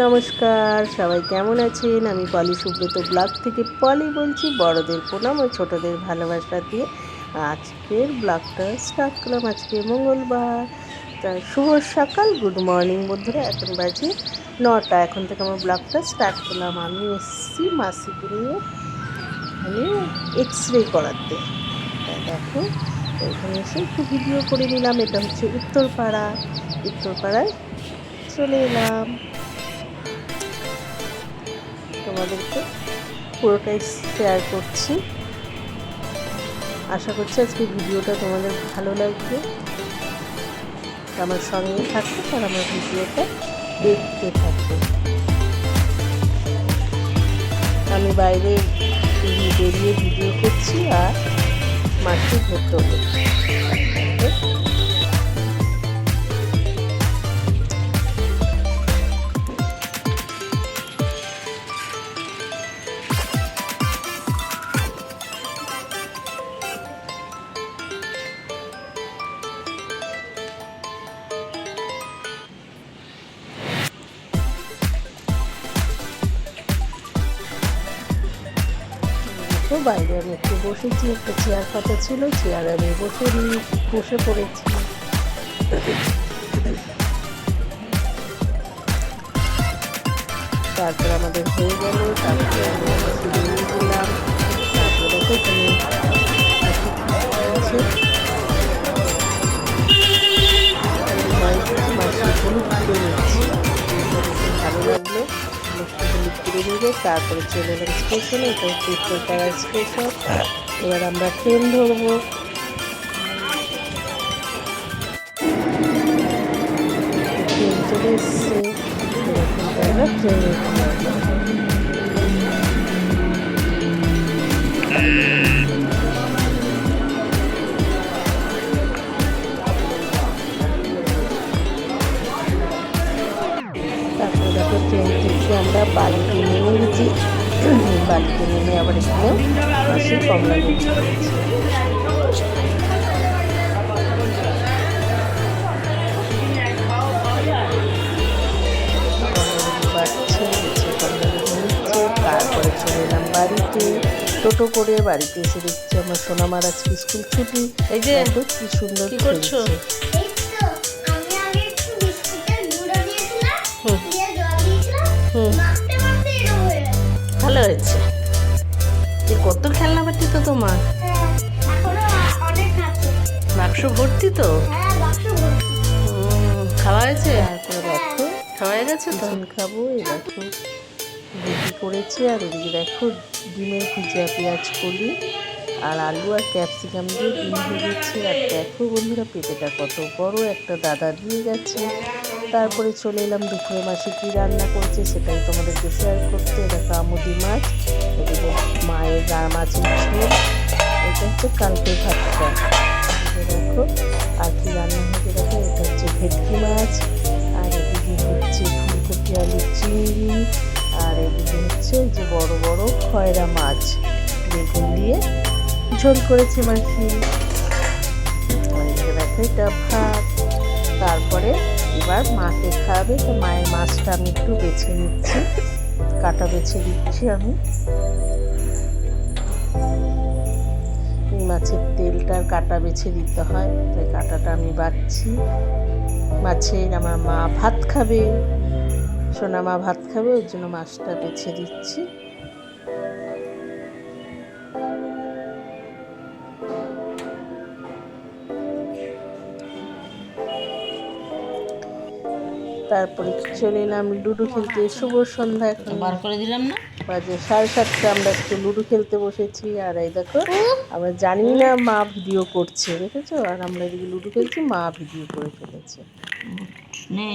নমস্কার, সবাই কেমন আছেন? আমি পলি, সুব্রত ব্লগ থেকে পলি বলছি, বড়দের প্রণাম ও ছোটদের ভালোবাসা দিয়ে আজকের ব্লগটা স্টার্ট করলাম। আজকে মঙ্গলবার। তা শুভ সকাল, গুড মর্নিং বন্ধুরা। এখন বাজে নটা। এখন থেকে আমার ব্লগটা স্টার্ট করলাম। আমি এসছি মাসিকে নিয়ে আমি এক্স রে করাতে দেখো, এখানে এসে একটু ভিডিও করে নিলাম। এটা হচ্ছে উত্তরপাড়া। উত্তরপাড়ায় চলে এলাম। তোমাদেরকে পুরোটাই শেয়ার করছি। আশা করছি আজকে ভিডিওটা তোমাদের ভালো লাগবে। আমার সঙ্গে থাকবে আর আমার ভিডিওটা দেখতে থাকবে আমি বাইরে বেরিয়ে ভিডিও করছি আর মাঠে ঘুরতে হচ্ছে তো বাইরে আমি একটু বসেছি, একটা চেয়ার পাতা ছিল চেয়ার আমি বসে নিয়ে বসে পড়েছি। তারপর আমাদের হয়ে গেল, তারপরে আমি দিলাম। তারপরে নিবে তারপরে চলে এলাম স্টেশনে এটা হচ্ছে কলকাতা স্টেশন। এবার আমরা ট্রেন ধরবো। ট্রেন চলে এসছে। ট্রেনে ট্রেন থেকে আমরা বাড়িতে নেমে গেছি বাড়িতে নেমে আবার এখানে মাসি কমলা তারপরে চলে এলাম বাড়িতে। টোটো করে বাড়িতে এসে দেখছি আমার সোনামার আজকে স্কুল ছুটি। এই যে, কি সুন্দর কি করছ? ভালো হয়েছে। এ কত খেলনা পাতি তো তোমার। বাক্স ভর্তি তো? খাওয়া হয়েছে? খাওয়া হয়ে গেছে তো? খাব, এই দেখো। রুটি করেছি, আর এদিকে দেখো ডিমের ভুজিয়া, পেঁয়াজ কলি, আর আলু আর ক্যাপসিকাম দিয়ে ডিম ভেজেছি। আর দেখো বন্ধুরা পেঁপেটা কত বড়, একটা দাদা দিয়ে গেছে। তারপরে চলে এলাম দুপুরে মাসে কী রান্না করছে সেটাই তোমাদেরকে শেয়ার করতে। দেখো আমুদি মাছ এদিকে মায়ের গা মাছের ঝোল, এটা হচ্ছে কালকে ভাতটা। দেখো, আর কি রান্না হয়েছে দেখো, এটা হচ্ছে ভেটকি মাছ, আর এদিকে হচ্ছে ফুলকপি আলু চিংড়ি আর এদিকে হচ্ছে যে বড় বড় খয়রা মাছ, বেগুন দিয়ে ঝোল করেছে এদিকে দেখো এটা ভাত, তারপরে এবার মাকে খাওয়াবে, তো মায়ের মাছটা আমি একটু বেছে নিচ্ছি। কাটা বেছে দিচ্ছি আমি। মাছের তেলটার কাটা বেছে দিতে হয় তাই কাটাটা আমি বাচ্ছি মাছের আমার মা ভাত খাবে, সোনা মা ভাত খাবে, ওই জন্য মাছটা বেছে দিচ্ছি তারপরে চলে এলাম লুডো খেলতে শুভ সন্ধ্যা এখন। বার করে দিলাম না? বাজে সাড়ে সাতটা আমরা একটু লুডো খেলতে বসেছি আর এই দেখো আমরা জানি না মা ভিডিও করছে দেখেছ? আর আমরা এদিকে লুডো খেলছি মা ভিডিও করে ফেলেছে। নে।